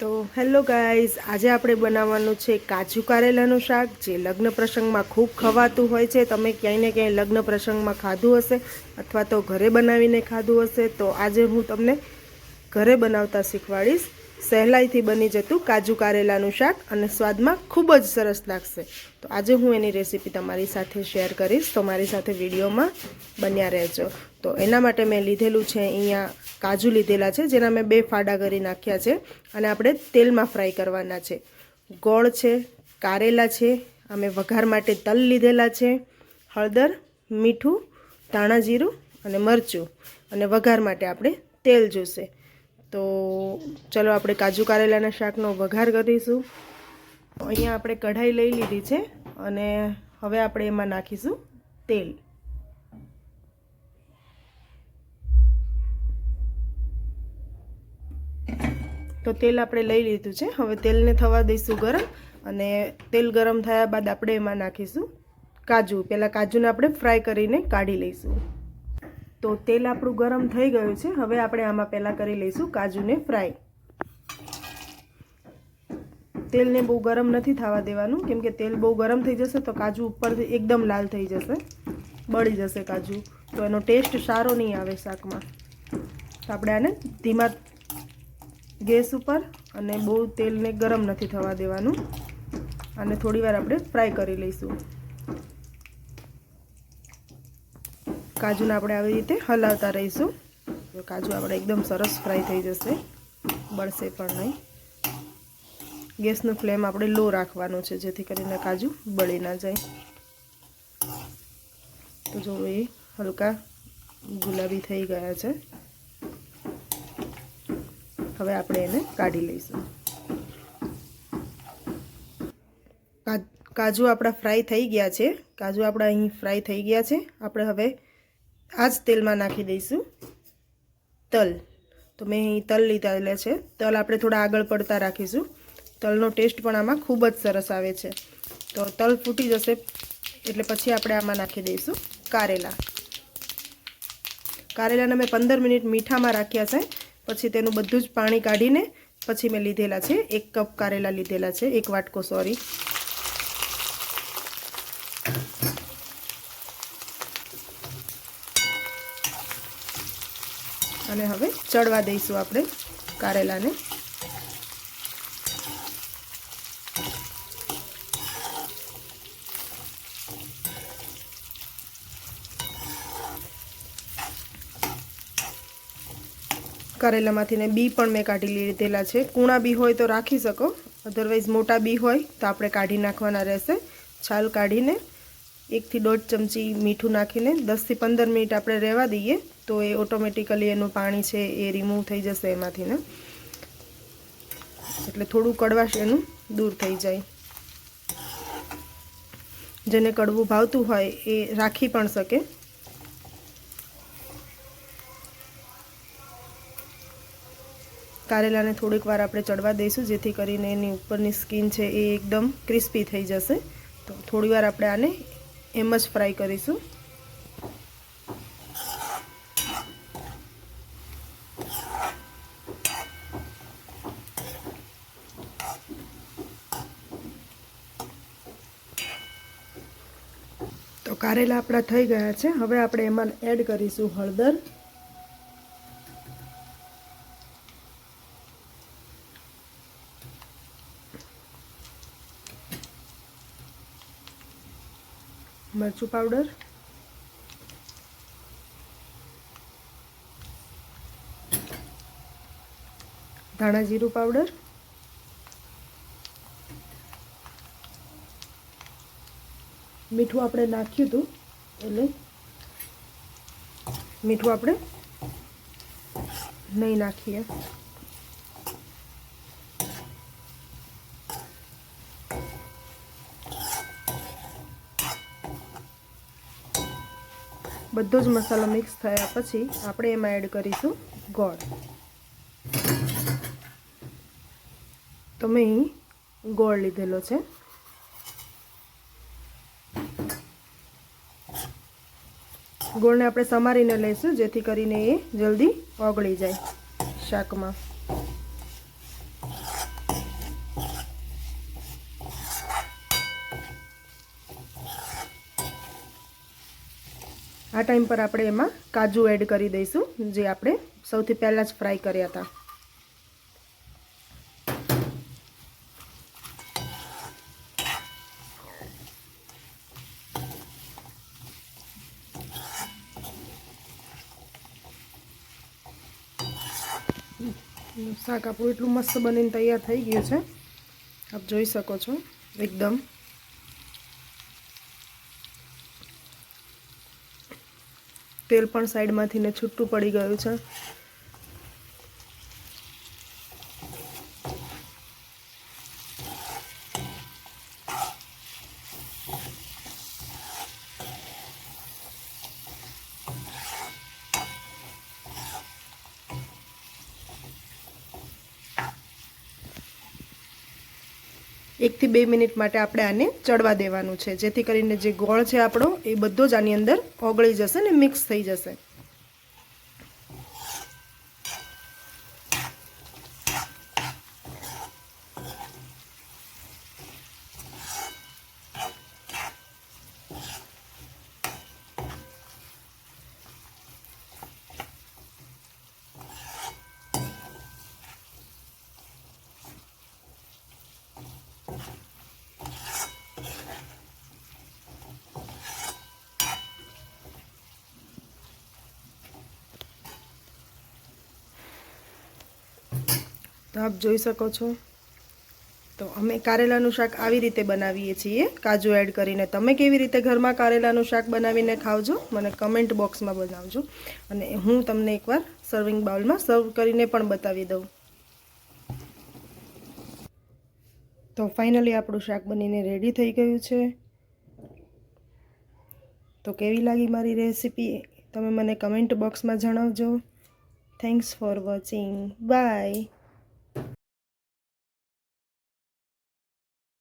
તો hello guys, આજે આપણે બનાવવાનું છે કાજુ કારેલાનું શાક, જે લગ્ન પ્રસંગમાં ખૂબ ખવાતું હોય છે. તમે ક્યાંય ને ક્યાંય લગ્ન પ્રસંગમાં ખાધું હશે અથવા તો ઘરે બનાવીને ખાધું હશે. તો આજે હું તમને ઘરે બનાવતા શીખવાડીશ. સહેલાઈથી બની જતું કાજુ કારેલાનું શાક અને સ્વાદમાં ખૂબ જ સરસ લાગશે. તો આજે હું એની રેસીપી તમારી સાથે શેર કરીશ. તો મારી સાથે વિડીયોમાં બન્યા રહેજો. તો એના માટે મેં લીધેલું છે અહીંયા કાજુ લીધેલા છે, જેના મેં બે ફાડા કરી નાખ્યા છે અને આપણે તેલમાં ફ્રાય કરવાના છે. ગોળ છે, કારેલા છે, અમે વઘાર માટે તલ લીધેલા છે, હળદર, મીઠું, ધાણા જીરું અને મરચું. અને વઘાર માટે આપણે તેલ જોશે. તો ચલો આપણે કાજુ કારેલાના શાકનો વઘાર કરીશું. અહીંયા આપણે કઢાઈ લઈ લીધી છે અને હવે આપણે એમાં નાખીશું તેલ. તો તેલ આપણે લઈ લીધું છે. હવે તેલને થવા દઈશું ગરમ અને તેલ ગરમ થયા બાદ આપણે એમાં નાખીશું કાજુ. પહેલાં કાજુને આપણે ફ્રાય કરીને કાઢી લઈશું. તો તેલ આપણું ગરમ થઈ ગયું છે. હવે આપણે આમાં પહેલાં કરી લઈશું કાજુને ફ્રાય. તેલને બહુ ગરમ નથી થવા દેવાનું. કેમ કે તેલ બહુ ગરમ થઈ જશે તો કાજુ ઉપરથી એકદમ લાલ થઈ જશે. બળી જશે કાજુ. તો એનો ટેસ્ટ સારો નહીં આવે શાકમાં. તો આપણે આને ધીમા ગેસ ઉપર અને બહુ તેલને ગરમ નથી થવા દેવાનું. અને થોડીવાર આપણે ફ્રાય કરી લઈશું. કાજુને આપણે આવી રીતે હલાવતા રહીશું. તો કાજુ આપણે એકદમ સરસ ફ્રાય થઈ જશે, બળશે પણ નહીં. ગેસનું ફ્લેમ આપણે લો રાખવાનું છે, જેથી કરીને કાજુ બળી ના જાય. તો જો એ હલકા ગુલાબી થઈ ગયા છે. હવે આપણે એને કાઢી લઈશું. કાજુ આપણા ફ્રાય થઈ ગયા છે. કાજુ આપણા અહીં ફ્રાય થઈ ગયા છે. આપણે હવે આ જ તેલમાં નાખી દઈશું. તલ. તો મેં અહીં તલ લીધા છે. તલ આપણે થોડા આગળ પડતા રાખીશું. તલનો ટેસ્ટ પણ આમાં ખૂબ જ સરસ આવે છે. તો તલ ફૂટી જશે એટલે પછી આપણે આમાં નાખી દઈશું કારેલા. કારેલાને મેં પંદર મિનિટ મીઠામાં રાખ્યા છે. પછી તેનું બધું જ પાણી કાઢીને પછી મેં લીધેલા છે. એક કપ કારેલા લીધેલા છે. એક વાટકો સોરી અને હવે ચડવા દઈશું આપણે કારેલાને. કારેલામાંથી ને બી પણ મેં કાઢી લીધેલા છે. કૂણા બી હોય તો રાખી શકો અધરવાઇઝ મોટા બી હોય તો આપણે કાઢી નાખવાના રહેશે. છાલ કાઢીને એકથી દોઢ ચમચી મીઠું નાખીને દસથી પંદર મિનિટ આપણે રહેવા દઈએ, તો એ ઓટોમેટિકલી એનું પાણી છે એ રિમૂવ થઈ જશે એમાંથી ને. એટલે થોડું કડવાશ એનું દૂર થઈ જાય. જેને કડવું ભાવતું હોય એ રાખી પણ શકે. કારેલાને થોડીક વાર આપણે ચડવા દઈશું, જેથી કરીને એની ઉપરની સ્કીન છે એ એકદમ ક્રિસ્પી થઈ જશે. તો થોડી વાર આપણે આને એમ જ ફ્રાય કરીશું. તો કારેલા આપણા થઈ ગયા છે. હવે આપણે એમાં એડ કરીશું હળદર. મરચું પાવડર ધાણા જીરું પાવડર મીઠું આપણે નાખ્યું હતું એટલે મીઠું આપણે નહીં નાખીએ. બધો જ મસાલો મિક્સ થયા પછી આપણે એમાં એડ કરીશું ગોળ. તો મેં ગોળ લીધેલો છે. ગોળને આપણે સમારીને લઈશું જેથી કરીને એ જલ્દી ઓગળી જાય શાકમાં. આ ટાઈમ પર આપણે એમાં કાજુ એડ કરી દઈશું, જે આપણે સૌથી પહેલાં જ ફ્રાય કર્યા હતા. શાક આપણું એટલું મસ્ત બનીને તૈયાર થઈ ગયું છે. આપ જોઈ શકો છો, એકદમ તેલ પણ સાઈડમાંથી ને છૂટું પડી ગયું છે. એકથી બે મિનિટ માટે આપણે આને ચડવા દેવાનું છે. જેથી કરીને જે ગોળ છે આપણો, એ બધો જ આની અંદર ઓગળી જશે ને મિક્સ થઈ જશે. તો આપ જોઈ શકો છો. તો અમે કારેલાનું શાક આવી રીતે બનાવીએ છીએ. કાજુ એડ કરીને તમે કેવી રીતે ઘરમાં કારેલાનું શાક બનાવીને ખાવજો, મને કમેન્ટ બોક્સમાં બનાવજો. અને હું તમને એકવાર સર્વિંગ બાઉલમાં સર્વ કરીને પણ બતાવી દઉં. તો ફાઇનલી આપણું શાક બનીને રેડી થઈ ગયું છે. તો કેવી લાગી મારી રેસિપી તમે મને કમેન્ટ બોક્સમાં જણાવજો. Thanks for watching bye